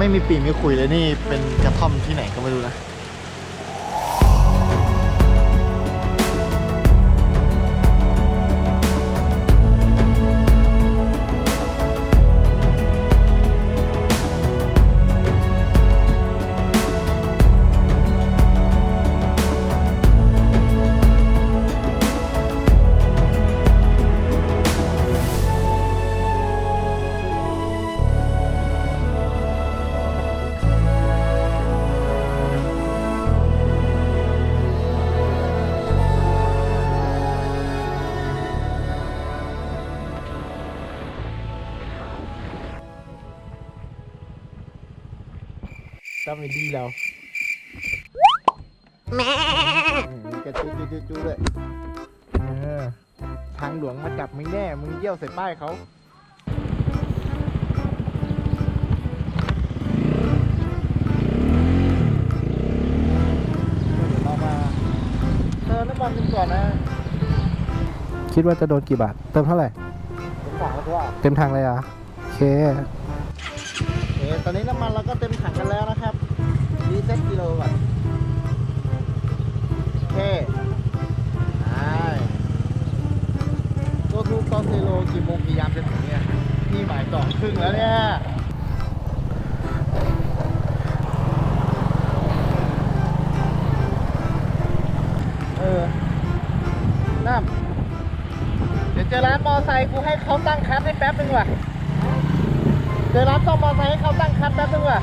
ไม่มีปีไม่คุยเลยนี่เป็นกระท่อมที่ไหนก็ไม่รู้นะ ก็ไม่ดีเราแม่กระจุจุจุจุเลยเออทางหลวงมาจับมึงแน่ มึงเยี่ยวใส่ป้ายเขาเดี๋ยวเรามาเติมน้ำมันกันก่อนนะ คิดว่าจะโดนกี่บาท เติมเท่าไหร่ผมฝากแล้วว่าเต็มทางเลยเหรอะโอเค โอเคตอนนี้น้ำมันเราก็เต็มถังกันแล้วนะครับ ดีเซ็ตกิโลก่อนโอเคได้โกทูกอเซโลกี่โมงกี่ยามจะถึงเนี่ยนี่บ่ายสองครึ่งแล้วเนี่ยเออน้ำเดี๋ยวเจอร้านมอไซค์กูให้เขาตั้งคัสให้แป๊บนึงว่ะเจอร้านซ่อมมอเตอร์ไซค์ให้เขาตั้งคันแป๊บนึงว่ะ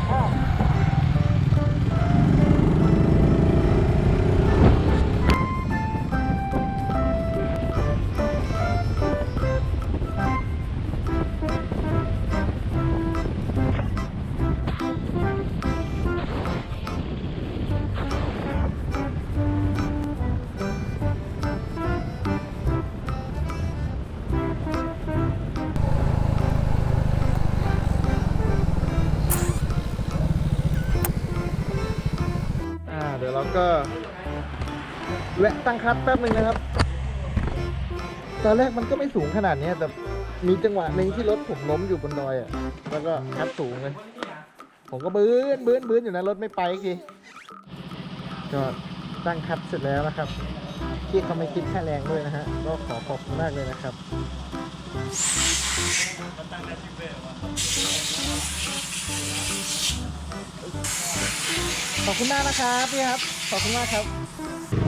คัดแป๊บหนึ่งนะครับ ตอนแรกมันก็ไม่สูงขนาดนี้แต่มีจังหวะหนึ่งที่รถผมล้มอยู่บนดอยอะ แล้วก็คัดสูงเลย ผมก็บื้นบื้นบื้นอยู่นะรถไม่ไปอีกทีก็ ตั้งคัดเสร็จแล้วนะครับ ที่เขาไม่คิดค่าแรงด้วยนะฮะก็ขอขอบคุณมากเลยนะครับขอบคุณมากนะครับพี่ครับ ขอบคุณมากครับ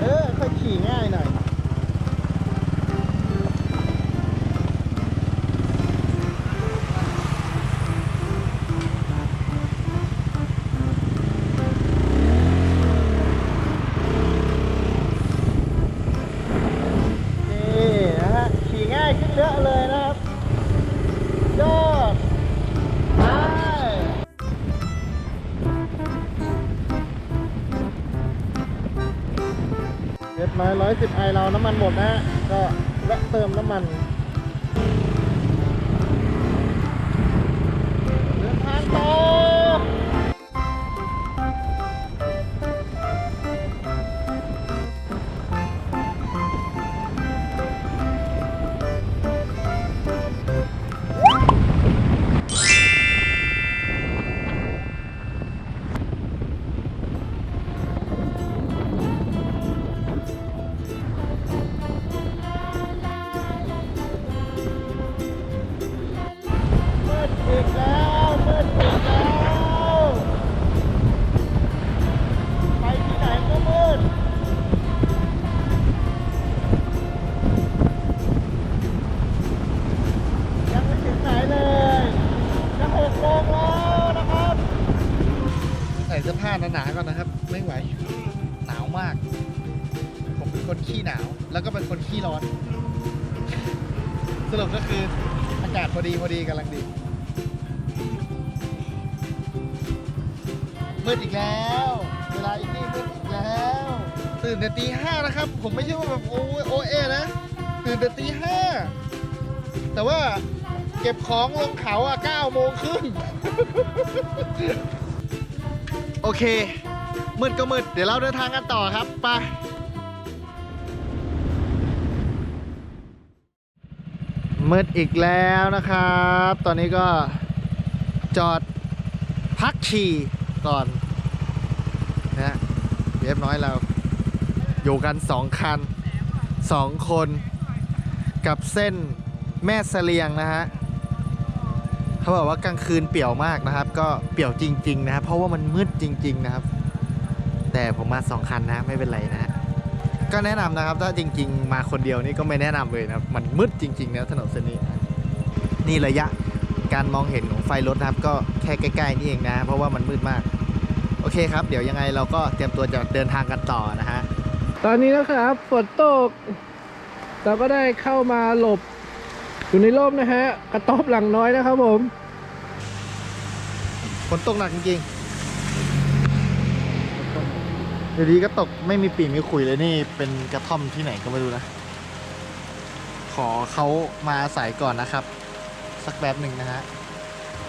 เออค่อยขี่ง่ายหน่อย ม้ร้อยสิบไอเราน้ำมันหมดนะฮะก็แวะเติมน้ำมันเดินทางต่อ ก็บของลงเขาอะเก้าโมงครึ่งโอเค มืดก็มืด เดี๋ยวเราเดินทางกันต่อครับไปมืดอีกแล้วนะครับ ตอนนี้ก็จอดพักฉี่ก่อนนะเรียบร้อยเราอยู่กันสองคันสองคนกับเส้นแม่เสลียงนะฮะ เขาบอกว่ากลางคืนเปี่ยวมากนะครับ ก็เปี่ยวจริง ๆ นะครับ เพราะว่ามันมืดจริง ๆ นะครับ แต่ผมมาสองคันนะไม่เป็นไรนะ ก็แนะนำนะครับ ถ้าจริง ๆ มาคนเดียวนี่ก็ไม่แนะนำเลยนะครับ มันมืดจริงๆนะถนนเส้นนี้นะนี่ระยะการมองเห็นของไฟรถนะครับ ก็แค่ใกล้ๆนี่เองนะ เพราะว่ามันมืดมาก โอเคครับ เดี๋ยวยังไงเราก็เตรียมตัวจะเดินทางกันต่อนะฮะตอนนี้นะครับฝนตกเราก็ได้เข้ามาหลบ อยู่ในร่มนะฮะ กระต๊อบหลังน้อยนะครับผมฝนตกหนักจริงๆเดี๋ยวดีก็ตกไม่มีปีมีขุยเลยนี่เป็นกระท่อมที่ไหนก็ไม่รู้นะ ขอเขามาอาศัยก่อนนะครับ สักแป๊บหนึ่งนะฮะ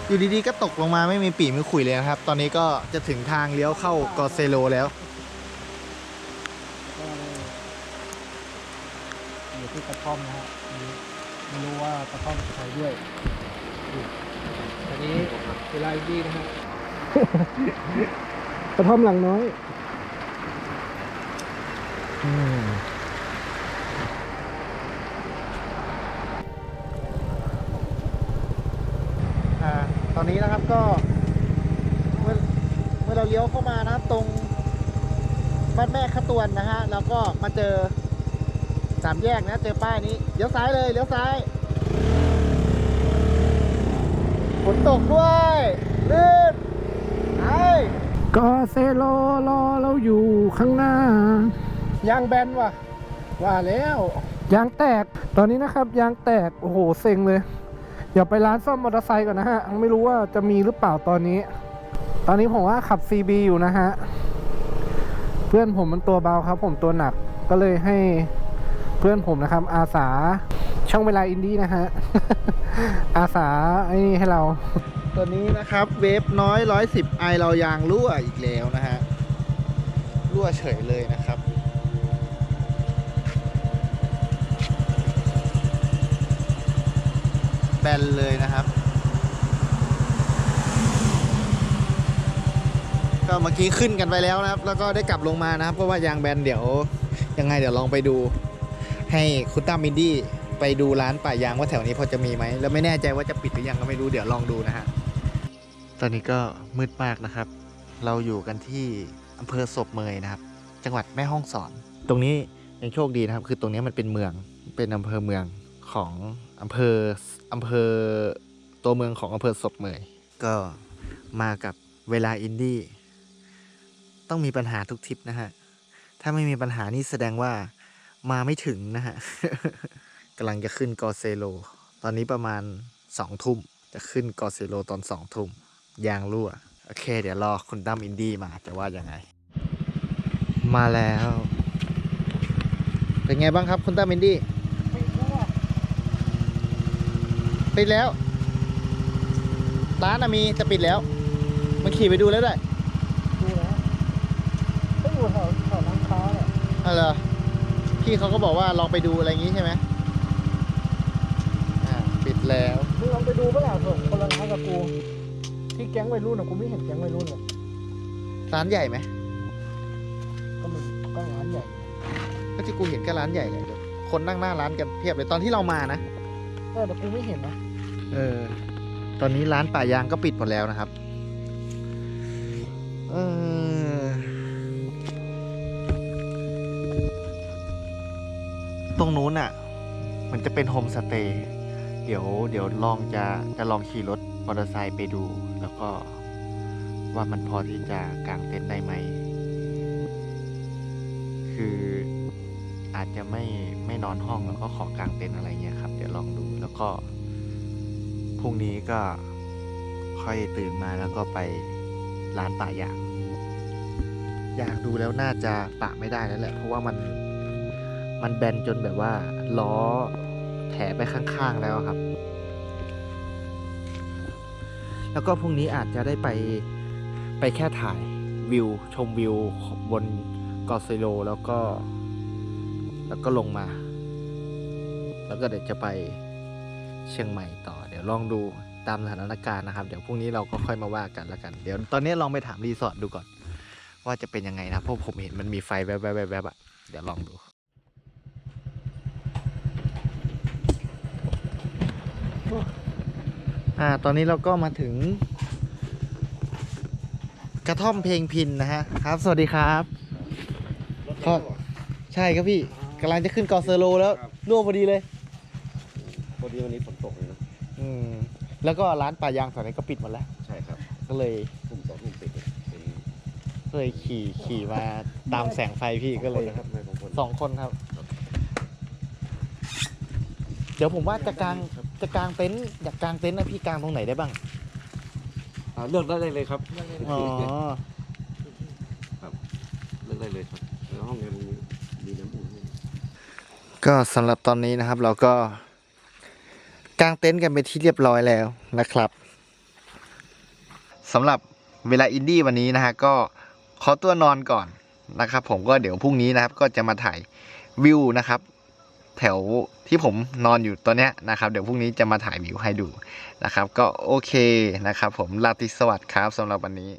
อยู่ดีๆก็ตกลงมาไม่มีปีมีขุยเลยนะครับ ตอนนี้ก็จะถึงทางเลี้ยวเข้ากอเซโลแล้วอยู่ที่กระท่อมนะฮะ ไม่รู้ว่ากระท่อมใครด้วยอันนี้เวลาดีนะฮะกระท่อมหลังน้อยอืมอ่าตอนนี้นะครับก็ เมื่อเมื่อเราเลี้ยวเข้ามานะครับตรงบ้านแม่ขตวนนะฮะ แล้วก็มาเจอ สามแยกนะ เจอป้ายนี้เลี้ยวซ้ายเลยเลี้ยวซ้ายฝนตกด้วยลื่นไอ้ก็เซโลรอเราอยู่ข้างหน้ายางแบนว่ะ ว่าแล้วยางแตกตอนนี้นะครับยางแตก โอ้โหเซ็งเลยอย่าไปร้านซ่อมมอเตอร์ไซค์ก่อนนะฮะ ไม่รู้ว่าจะมีหรือเปล่าตอนนี้ ตอนนี้ผมว่าขับ CB อยู่นะฮะ เพื่อนผมมันตัวเบาครับ ผมตัวหนักก็เลยให้ เพื่อนผมนะครับ อาสาช่องเวลาอินดี้นะฮะ อาสาไอ้นี่ให้เรา ตัวนี้นะครับ เวฟน้อยร้อยสิบไอเรายางรั่วอีกแล้วนะฮะ รั่วเฉยเลยนะครับ แบนเลยนะครับ ก็เมื่อกี้ขึ้นกันไปแล้วนะครับ แล้วก็ได้กลับลงมานะครับ เพราะว่ายางแบนเดี๋ยว ยังไงเดี๋ยวลองไปดู ให้คุณตั้มมินดี้ไปดูร้านป่ายางว่าแถวนี้พอจะมีไหม แล้วไม่แน่ใจว่าจะปิดหรือยังก็ไม่รู้เดี๋ยวลองดูนะฮะ ตอนนี้ก็มืดมากนะครับ เราอยู่กันที่อำเภอศพเมยนะครับ จังหวัดแม่ฮ่องสอน ตรงนี้ยังโชคดีนะครับ คือตรงนี้มันเป็นเมือง เป็นอำเภอเมืองของอำเภออำเภอตัวเมืองของอำเภอศพเมย ก็มากับเวลาอินดี้ต้องมีปัญหาทุกทริปนะฮะ ถ้าไม่มีปัญหานี่แสดงว่า มาไม่ถึงนะฮะกำลังจะขึ้นกอเซโล ตอนนี้ประมาณสองทุ่มจะขึ้นกอเซโลตอนสองทุ่มยางรั่ว โอเค เดี๋ยวรอคุณตั้มอินดี้มาจะว่ายังไง มาแล้ว เป็นไงบ้างครับคุณตั้มอินดี้ปิดแล้ว ร้านอะมีแต่ปิดแล้ว มันขี่ไปดูแล้วด้วยดูนะก็อยู่แถวแถวร้านค้าแหละอ๋อเหรอ พี่เขาก็บอกว่าลองไปดูอะไรอย่างงี้ใช่ไหมอ่าปิดแล้วมึงลองไปดูเปะล่าเถอะคนละร้านกับกูที่แก๊งวัยรุ่นอะกูไม่เห็นแก๊งวัยรุ่นเลยร้านใหญ่ไหมก็มันก็ร้านใหญ่ก็ที่กูเห็นก็ร้านใหญ่เลยเดี๋ยวคนนั่งหน้าร้านกันเพียบเลยตอนที่เรามานะ เออแต่กูไม่เห็นนะเออ ตอนนี้ร้านป่ายางก็ปิดหมดแล้วนะครับ เออ ตรงนู้นอะ มันจะเป็นโฮมสเตย์เดี๋ยวเดี๋ยวลองจะจะลองขี่รถมอเตอร์ไซค์ไปดู แล้วก็ว่ามันพอที่จะกางเต็นท์ได้ไหม คืออาจจะไม่ไม่นอนห้องแล้วก็ขอกางเต็นท์อะไรเงี้ยครับ เดี๋ยวลองดูแล้วก็พรุ่งนี้ก็ค่อยตื่นมาแล้วก็ไปร้านป่ายางอยากดูแล้วน่าจะปะไม่ได้แล้วแหละเพราะว่ามัน มันแบนจนแบบว่าล้อแถไปข้างๆแล้วครับ แล้วก็พรุ่งนี้อาจจะได้ไปไปแค่ถ่ายวิว ชมวิวบนกอซิโลแล้วก็ แล้วก็ลงมา แล้วก็เดี๋ยวจะไปเชียงใหม่ต่อ เดี๋ยวลองดูตามสถานการณ์นะครับ เดี๋ยวพรุ่งนี้เราก็ค่อยมาว่ากันแล้วกัน เดี๋ยวตอนนี้ลองไปถามรีสอร์ทดูก่อน ว่าจะเป็นยังไงนะเพราะผมเห็นมันมีไฟแวบๆๆๆอะเดี๋ยวลองดู อ่าตอนนี้เราก็มาถึง กระท่อมเพลงพินนะฮะครับ สวัสดีครับก็ใช่ครับพี่กำลังจะขึ้นเกาะเซอร์โลแล้วร่วงพอดีเลย พอดีวันนี้ฝนตกเลยนะอืมแล้วก็ร้านปลายางแถวนี้ก็ปิดหมดแล้ว ใช่ครับก็เลยทุ่มสองทุ่มปิดเลยเป็นก็เลยขี่ขี่มาตามแสงไฟพี่ก็เลยนะครับไม่ของคนสองคนครับ เดี๋ยวผมว่าจะกาง จะกางเต็นท์อยากกางเต็นท์นะพี่กางตรงไหนได้บ้าง อ่าเลือกได้เลยครับอ๋อ เลือกได้เลยครับแล้วห้องนี้มีมีน้ำอุ่นให้ก็สำหรับตอนนี้นะครับเราก็กางเต็นท์กันไปนที่เรียบร้อยแล้วนะครับสำหรับเวลาอินดี้วันนี้นะฮะก็ขอตัวนอนก่อนนะครับ ผมก็เดี๋ยวพรุ่งนี้นะครับก็จะมาถ่ายวิวนะครับ แถวที่ผมนอนอยู่ตอนเนี้ยนะครับ เดี๋ยวพรุ่งนี้จะมาถ่ายวิวให้ดูนะครับ ก็โอเคนะครับ ผมลาติสวัสดิ์ครับสำหรับวันนี้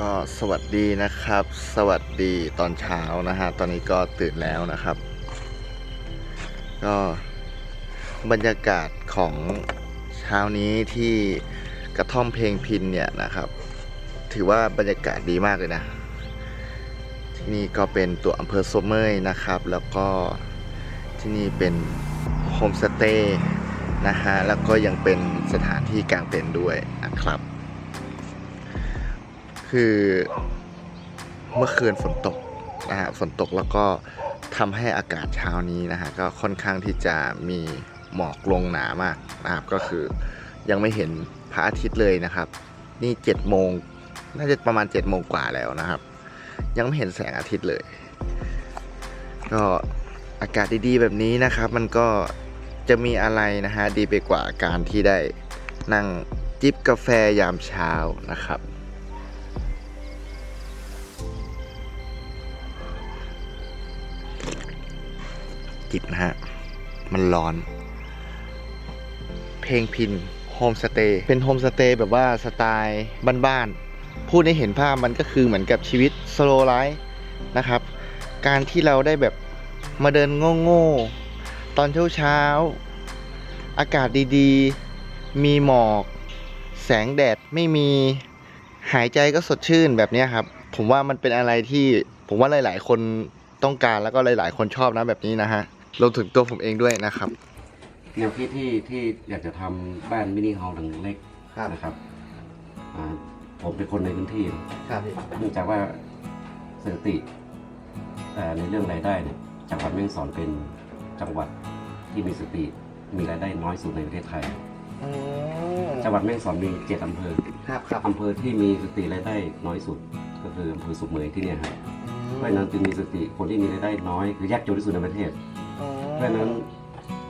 ก็สวัสดีนะครับ สวัสดีตอนเช้านะฮะ ตอนนี้ก็ตื่นแล้วนะครับ ก็บรรยากาศของเช้านี้ที่กระท่อมเพลงพินเนี่ยนะครับ ถือว่าบรรยากาศดีมากเลยนะ ที่นี่ก็เป็นตัวอำเภอโซเมยนะครับ แล้วก็ที่นี่เป็นโฮมสเตย์นะฮะ แล้วก็ยังเป็นสถานที่กางเต็นท์ด้วยนะครับ คือเมื่อคืนฝนตกนะฮะฝนตกแล้วก็ทำให้อากาศเช้านี้นะฮะก็ค่อนข้างที่จะมีหมอกลงหนามากนะครับก็คือยังไม่เห็นพระอาทิตย์เลยนะครับ นี่7จ็ดโมงน่าจะประมาณ7จ็ดโมงกว่าแล้วนะครับ ยังไม่เห็นแสงอาทิตย์เลย ก็อากาศดีๆแบบนี้นะครับ มันก็จะมีอะไรนะฮะดีไปกว่าการที่ได้นั่งจิบกาแฟยามเช้านะครับ จิบนะฮะ มันร้อน เพลงพินโฮมสเตย์เป็นโฮมสเตย์แบบว่าสไตล์บ้านๆพูดให้เห็นภาพมันก็คือเหมือนกับชีวิตสโลไลฟ์นะครับ การที่เราได้แบบมาเดินโง่ๆ ตอนเช้าๆ อากาศดีๆ มีหมอก แสงแดดไม่มีหายใจก็สดชื่นแบบนี้ครับ ผมว่ามันเป็นอะไรที่ผมว่าหลาย ๆ คนต้องการแล้วก็หลาย ๆ คนชอบนะแบบนี้นะฮะ รวมถึงตัวผมเองด้วยนะครับ แนวคิดที่ที่อยากจะทำบ้านมินิเฮาส์หลังเล็กครับ นะครับอ่าผมเป็นคนในพื้นที่ ครับเนื่องจากว่าสถิติอ่าในเรื่องรายได้เนี่ยจังหวัดแม่ฮ่องสอนเป็นจังหวัดที่มีสถิติมีรายได้น้อยสุดในประเทศไทยจังหวัดแม่ฮ่องสอนมีเจ็ดอำเภอครับครับอำเภอที่มีสถิติรายได้น้อยสุด ก็คืออำเภอสุขเหมยที่เนี่ยครับเพราะฉะนั้นจึงมีสถิติคนที่มีรายได้น้อยคือยากจนที่สุดในประเทศ เพราะฉะนั้น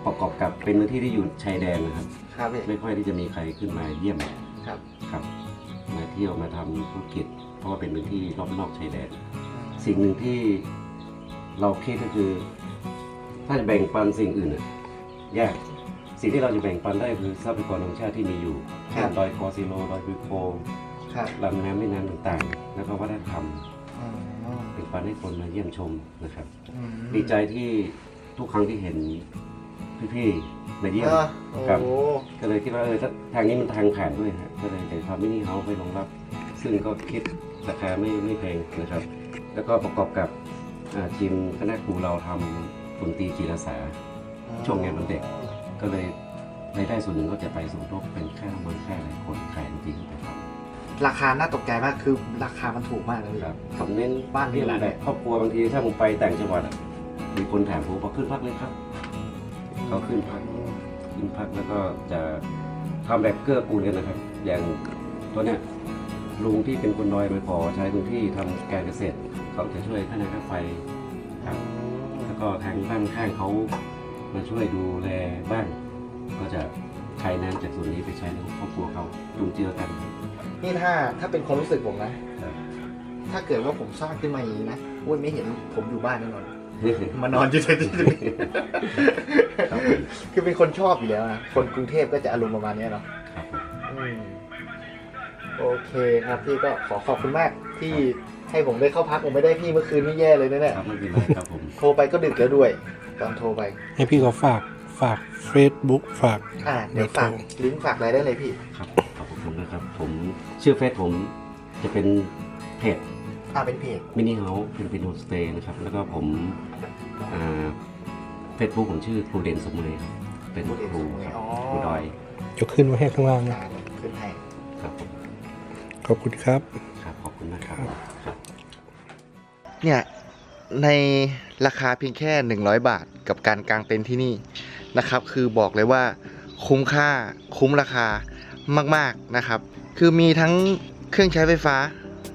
ประกอบกับเป็นพื้นที่ที่อยู่ชายแดนนะครับ ครับพี่ไม่ค่อยที่จะมีใครขึ้นมาเยี่ยมครับ ครับ มาเที่ยวมาทำธุรกิจ เพราะว่าเป็นพื้นที่รอบนอกชายแดน สิ่งหนึ่งที่เราคิดก็คือ ถ้าจะแบ่งปันสิ่งอื่นน่ะยากสิ่งที่เราจะแบ่งปันได้คือทรัพยากรธรรมชาติที่มีอยู่เช่นดอยกอซิโลดอยบุโคครับลำน้ำแม่น้ำต่างๆ แล้วก็วัฒนธรรมเป็นปันให้คนมาเยี่ยมชมนะครับดีใจที่ ทุกครั้งที่เห็นพี่ๆมาเยี่ยมครับก็เลยคิดว่าเออถ้าทางนี้มันทางผ่านด้วยฮะก็เลยจะทำมินิเฮาส์ไปรองรับ ซึ่งก็คิดราคาไม่ไม่แพงนะครับ แล้วก็ประกอบกับอ่าทีมคณะครูเราทำดนตรีกีฬาสา ช่วงงานวันเด็ก ก็เลยรายได้ส่วนหนึ่งก็จะไปสมทบเป็นค่าน้ำมันค่าอะไรคนขายดนตรีไปทำราคาน่าตกใจมากคือราคามันถูกมากเลยพี่ครับผมเน้นบ้านมีเรื่องหลายแบบครอบครัวบางทีถ้าผมไปต่างจังหวัดอะ มีคนถามผมบอกขึ้นพักเลยครับเขาขึ้นพักขึ้นพักแล้วก็จะทำแบบเกื้อกูลกันนะครับ อย่างตัวเนี้ยลุงที่เป็นคนดอยมาขอใช้พื้นที่ทำการเกษตรเขาจะช่วยค่าน้ำค่าไฟครับ แล้วก็ทางบ้านข้างเขามาช่วยดูแลบ้านก็จะใช้น้ำจากส่วนนี้ไปใช้ในครอบครัวเขาจุนเจือกันนี่ถ้าถ้าเป็นความรู้สึกผมนะครับถ้าเกิดว่าผมสร้างขึ้นมาอย่างนี้นะอุ้ยไม่เห็นผมอยู่บ้านแน่นอน มานอนอยู่ที่นี่ครับผมคือเป็นคนชอบอยู่แล้วนะคนกรุงเทพก็จะอารมณ์ประมาณเนี้ยเนาะครับผมอืมโอเคครับพี่ก็ขอขอบคุณมากที่ให้ผมได้เข้าพักผมไม่ได้พี่เมื่อคืนนี่แย่เลยนะเนี่ยครับไม่เป็นไรครับผมโทรไปก็ดึกแล้วด้วย ตอนโทรไป ให้พี่เขาฝากฝาก Facebook ฝากอ่าเดี๋ยวฝากลิงก์ฝากอะไรได้เลยพี่ครับขอบคุณนะครับ ผมชื่อเฟซผมจะเป็นเพจอ่าเป็นเพจมินิเฮาส์เป็นเป็นโฮมสเตย์นะครับ แล้วก็ผม เฟซบุ๊กผมชื่อครูเด่นสมเลยครับเป็นครูครับอ๋อครูดอยจะขึ้นไว้ให้ข้างล่างนะอ่าขึ้นให้ครับผมขอบคุณครับครับขอบคุณนะครับครับเนี่ยในราคาเพียงแค่ 100 บาทกับการกางเต็นท์ที่นี่นะครับ คือบอกเลยว่าคุ้มค่าคุ้มราคามากๆนะครับ คือมีทั้งเครื่องใช้ไฟฟ้า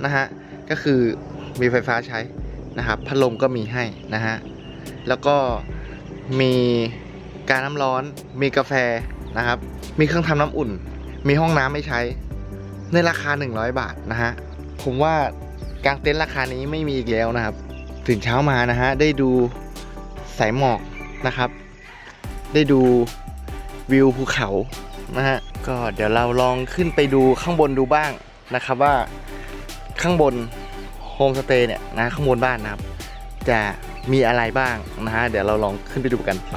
นะฮะก็คือมีไฟฟ้าใช้นะครับพัดลมก็มีให้นะฮะ แล้วก็มีการน้ำร้อน มีกาแฟนะครับ มีเครื่องทำน้ำอุ่น มีห้องน้ำไม่ใช้ ในราคา 100 บาทนะฮะ ผมว่ากางเต็นท์ราคานี้ไม่มีอีกแล้วนะครับ ตื่นเช้ามานะฮะ ได้ดูสายหมอกนะครับ ได้ดูวิวภูเขานะฮะ ก็เดี๋ยวเราลองขึ้นไปดูข้างบนดูบ้างนะครับว่าข้างบนโฮมสเตย์เนี่ยนะข้างบนบ้านนะครับ จะ มีอะไรบ้างนะฮะ เดี๋ยวเราลองขึ้นไปดูกันไป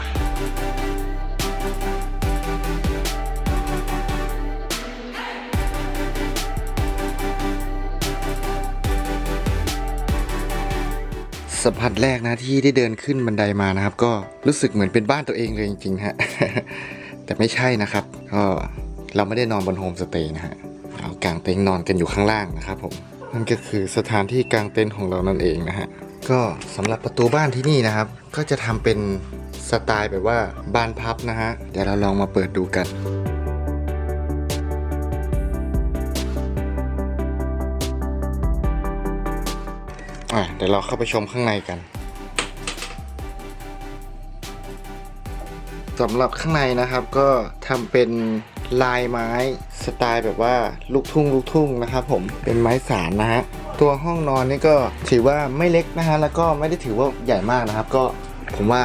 สัมผัสแรกนะที่ได้เดินขึ้นบันไดมานะครับ ก็รู้สึกเหมือนเป็นบ้านตัวเองเลยจริงๆฮะแต่ไม่ใช่นะครับ ก็เราไม่ได้นอนบนโฮมสเตย์นะฮะเรากางเต็นท์นอนกันอยู่ข้างล่างนะครับผมนั่นก็คือสถานที่กางเต็นท์ของเรานั่นเองนะฮะ ก็สำหรับประตูบ้านที่นี่นะครับ ก็จะทำเป็นสไตล์แบบว่าบานพับนะฮะ เดี๋ยวเราลองมาเปิดดูกันอะเดี๋ยวเราเข้าไปชมข้างในกันสำหรับข้างในนะครับก็ทำเป็นลายไม้สไตล์แบบว่าลูกทุ่งลูกทุ่งนะครับผมเป็นไม้สารนะฮะ ตัวห้องนอนนี่ก็ถือว่าไม่เล็กนะฮะแล้วก็ไม่ได้ถือว่าใหญ่มากนะครับ ก็ผมว่า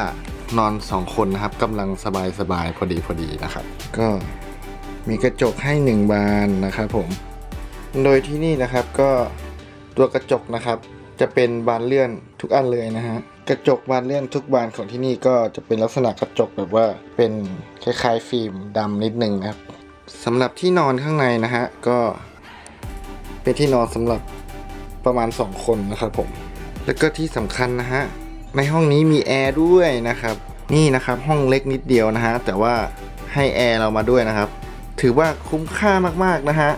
นอนสองคนนะครับกำลังสบายสบายๆพอดีพอดีนะครับ ก็มีกระจกให้หนึ่งบานนะครับผม โดยที่นี่นะครับก็ตัวกระจกนะครับ จะเป็นบานเลื่อนทุกอันเลยนะฮะกระจกบานเลื่อนทุกบานของที่นี่ก็จะเป็นลักษณะกระจกแบบว่าเป็นคล้ายๆฟิล์มดำนิดนึงนะครับสำหรับที่นอนข้างในนะฮะก็เป็นที่นอนสำหรับ ประมาณ 2 คนนะครับผม แล้วก็ที่สำคัญนะฮะ ในห้องนี้มีแอร์ด้วยนะครับ นี่นะครับห้องเล็กนิดเดียวนะฮะ แต่ว่าให้แอร์เรามาด้วยนะครับ ถือว่าคุ้มค่ามากๆนะฮะ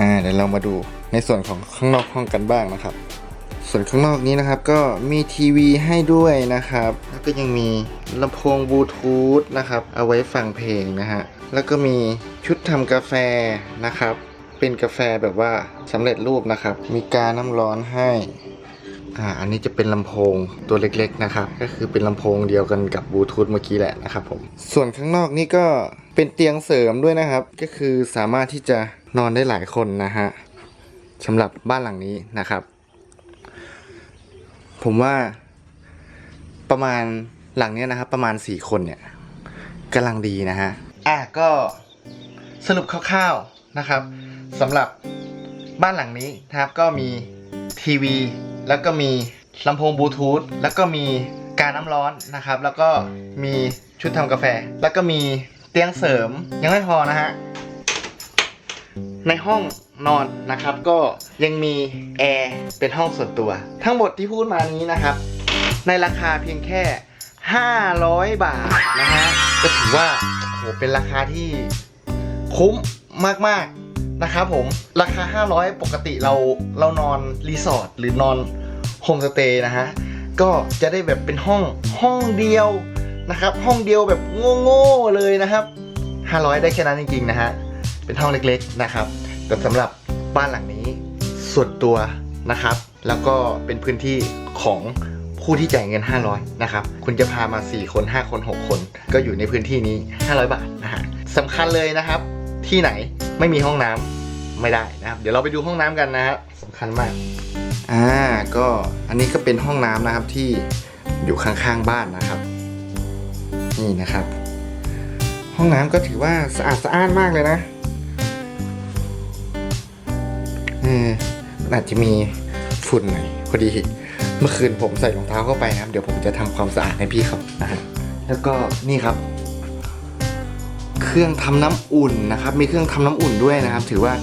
อ่าเดี๋ยวเรามาดูในส่วนของข้างนอกห้องกันบ้างนะครับ ส่วนข้างนอกนี้นะครับก็มีทีวีให้ด้วยนะครับ แล้วก็ยังมีลำโพงบลูทูธนะครับ เอาไว้ฟังเพลงนะฮะ แล้วก็มีชุดทำกาแฟนะครับ เป็นกาแฟแบบว่าสำเร็จรูปนะครับ มีกาน้ำร้อนให้อ่าอันนี้จะเป็นลำโพงตัวเล็กๆนะครับ ก็คือเป็นลำโพงเดียวกันกับบลูทูธเมื่อกี้แหละนะครับผม ส่วนข้างนอกนี่ก็เป็นเตียงเสริมด้วยนะครับ ก็คือสามารถที่จะนอนได้หลายคนนะฮะสำหรับบ้านหลังนี้นะครับ ผมว่าประมาณหลังเนี้ยนะครับ ประมาณ 4 คนเนี่ยกำลังดีนะฮะ อะก็สรุปคร่าวๆนะครับ สำหรับบ้านหลังนี้นะครับก็มีทีวี แล้วก็มีลำโพงบลูทูธแล้วก็มีการน้ำร้อนนะครับ แล้วก็มีชุดทำกาแฟ แล้วก็มีเตียงเสริมยังไม่พอนะฮะในห้องนอนนะครับ ก็ยังมีแอร์เป็นห้องส่วนตัว ทั้งหมดที่พูดมานี้นะครับ ในราคาเพียงแค่ 500 บาทนะฮะก็ถือว่าโหเป็นราคาที่คุ้มมากๆ นะครับผมราคา 500 ปกติเราเรานอนรีสอร์ทหรือนอนโฮมสเตย์นะฮะก็จะได้แบบเป็นห้องห้องเดียวนะครับห้องเดียวแบบโง่ๆเลยนะครับ 500 ได้แค่นั้นจริงๆนะฮะเป็นห้องเล็กๆนะครับ แต่สำหรับบ้านหลังนี้ส่วนตัวนะครับ แล้วก็เป็นพื้นที่ของผู้ที่จ่ายเงิน 500 นะครับ คุณจะพามา 4 คน 5 คน 6 คน ก็อยู่ในพื้นที่นี้ 500 บาทนะฮะสำคัญเลยนะครับ ที่ไหนไม่มีห้องน้ำไม่ได้นะครับ เดี๋ยวเราไปดูห้องน้ำกันนะฮะสำคัญมาก อ่าก็อันนี้ก็เป็นห้องน้ำนะครับที่อยู่ข้างๆบ้านนะครับ นี่นะครับ ห้องน้ำก็ถือว่าสะอาดสะอ้านมากเลยนะเอออาจจะมีฝุ่นหน่อยพอดีเมื่อคืนผมใส่รองเท้าเข้าไปนะครับ เดี๋ยวผมจะทำความสะอาดให้พี่เขานะฮะแล้วก็นี่ครับ เครื่องทำน้ำอุ่นนะครับ มีเครื่องทำน้ำอุ่นด้วยนะครับ ถือว่า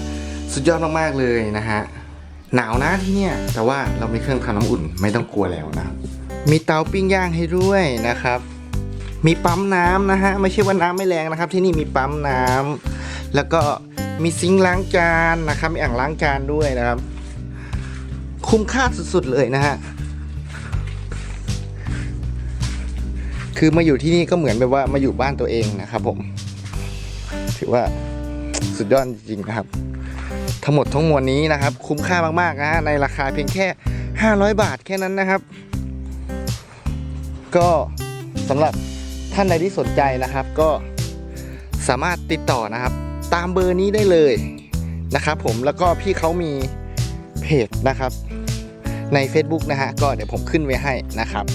สุดยอดมากๆเลยนะฮะหนาวนะที่เนี่ย แต่ว่าเรามีเครื่องทำน้ำอุ่นไม่ต้องกลัวแล้วนะ มีเตาปิ้งย่างให้ด้วยนะครับ มีปั๊มน้ำนะฮะไม่ใช่ว่าน้ำไม่แรงนะครับ ที่นี่มีปั๊มน้ำแล้วก็มีซิงค์ล้างจานนะครับมีอ่างล้างจานด้วยนะครับ คุ้มค่าสุดๆเลยนะฮะคือมาอยู่ที่นี่ก็เหมือนแบบว่ามาอยู่บ้านตัวเองนะครับผม ถือว่าสุดยอดจริงๆนะครับทั้งหมดทั้งมวลนี้นะครับ คุ้มค่ามากๆนะฮะในราคาเพียงแค่ 500 บาทแค่นั้นนะครับ ก็สำหรับท่านใดที่สนใจนะครับ ก็สามารถติดต่อนะครับ ตามเบอร์นี้ได้เลยนะครับผมแล้วก็พี่เขามีเพจนะครับ ใน Facebook นะฮะก็เดี๋ยวผมขึ้นไว้ให้นะครับ